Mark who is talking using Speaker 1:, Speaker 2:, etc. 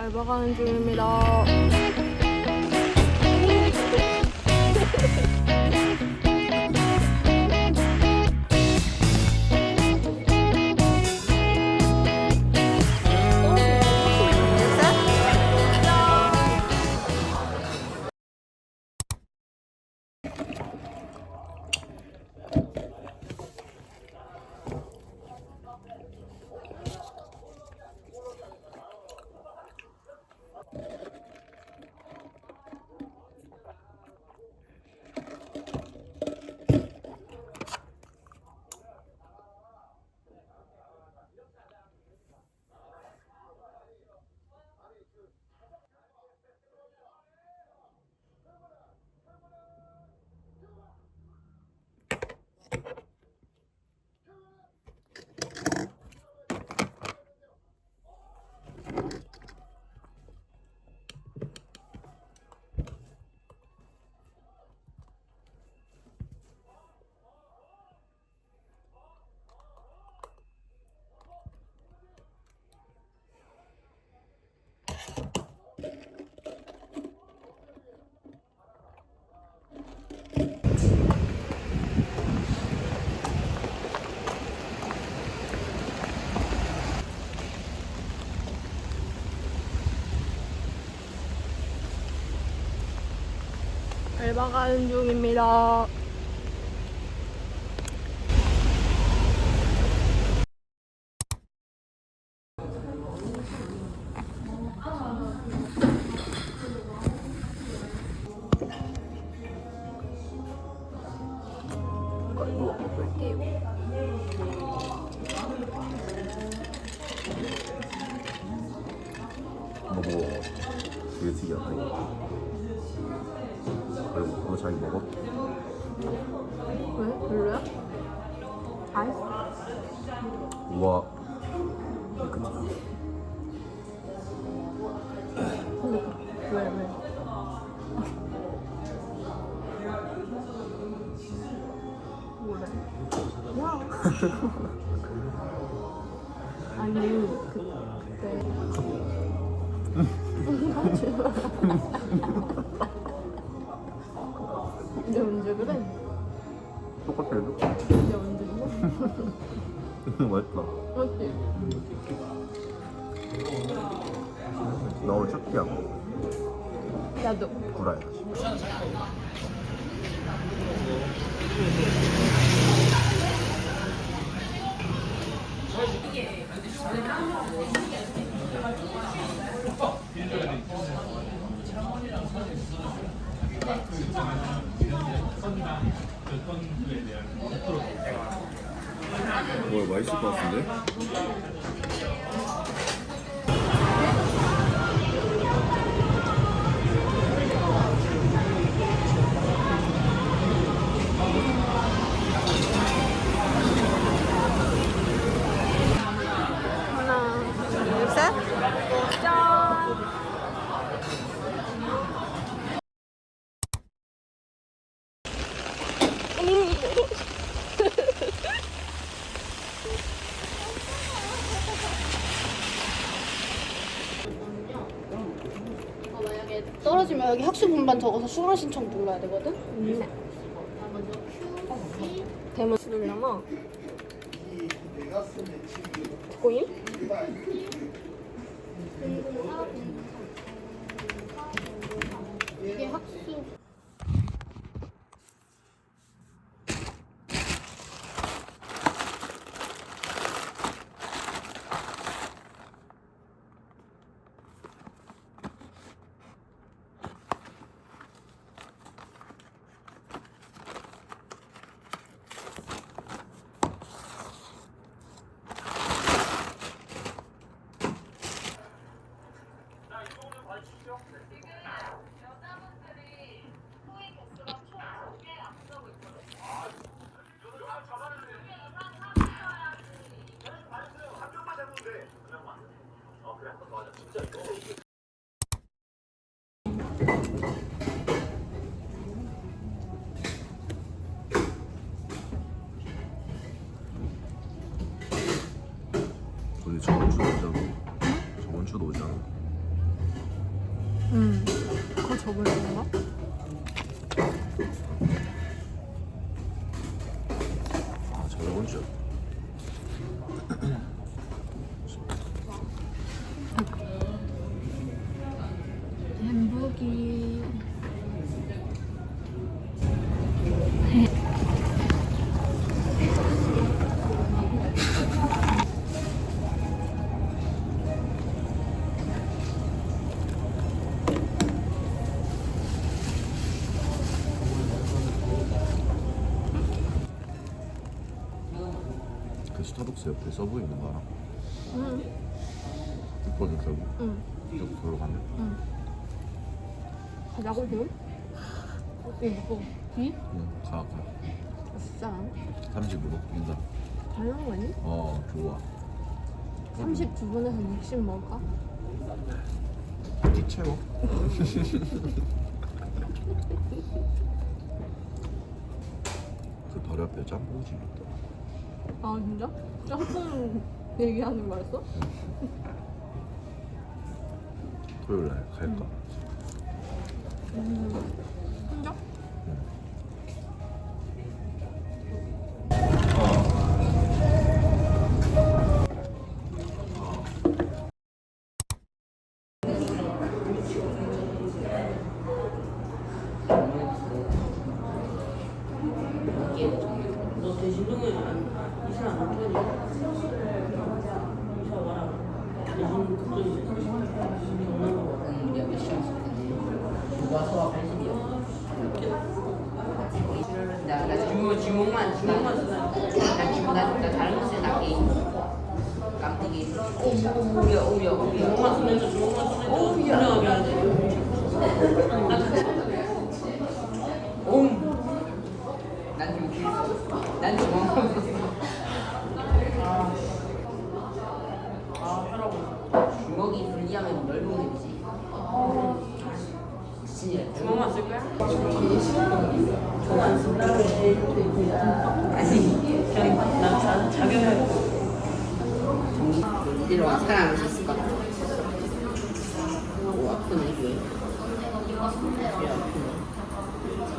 Speaker 1: 알바 가는 중입니다. you 알바 가는 중입니다. 먹어
Speaker 2: 되게 특이하다 이거 자기 먹어?
Speaker 1: 왜? 별로야? 아이스?
Speaker 2: 우와 그치
Speaker 1: 왜, 왜? 뭐래? 야! 아니, 그때. 근데 언제 그래?
Speaker 2: 똑같아 얘도
Speaker 1: 근데 언제 그래?
Speaker 2: 맛있다
Speaker 1: 맞지?
Speaker 2: 나 오늘 첫 끼야
Speaker 1: 나도.
Speaker 2: 구라야 뭐 맛있을 것 같은데?
Speaker 3: 떨어지면 여기 학수 분반 적어서 수강 신청 눌러야 되거든?
Speaker 1: 네. 대문 누르려나? 꼬임?
Speaker 2: 우리 저번 주도 오잖아 저번 주도
Speaker 1: 그
Speaker 2: 그 스타벅스 옆에 서브 있는 거 알아?
Speaker 1: 응.
Speaker 2: 있거든 서브.
Speaker 1: 응.
Speaker 2: 이쪽 도로 가면.
Speaker 1: 응. 가자고 지금? 이거 뒤?
Speaker 2: 응. 가 가.
Speaker 1: 아싸.
Speaker 2: 30으로 인다.
Speaker 1: 잘나온 거 아니?
Speaker 2: 어 좋아.
Speaker 1: 39분에서 60 먹을까?
Speaker 2: 키 채워. 그 바로 앞에 짬뽕집 있다.
Speaker 1: 아 진짜? 짬뽕 얘기하는 거였어?
Speaker 2: 토요일 날 갈까?
Speaker 1: 혼
Speaker 4: 너 대신 동에 이 사람 안 터져. 이사 와라. 대신 그쪽에 경남도 와서 80이야. 나, 나 주먹, 주먹만, 주먹만 쓰나? 나 주먹, 나, 나 다른 거 쓰나? 나 게임. 깜빡이. 오, 오야, 오야, 오야. 주먹만 쓰면서, 주먹만 쓰면서. 오야. 운영하게 하는데. 옴. 난 여기 난 주먹 아, 주먹이 불리하면 넓은 입이지? 진짜. 주먹만 쓸 거야? 저안 쓴다고 아니 그냥 난 작용을 이대로 와 살아남을 수 있을 것 같아. 오 아프네 이게.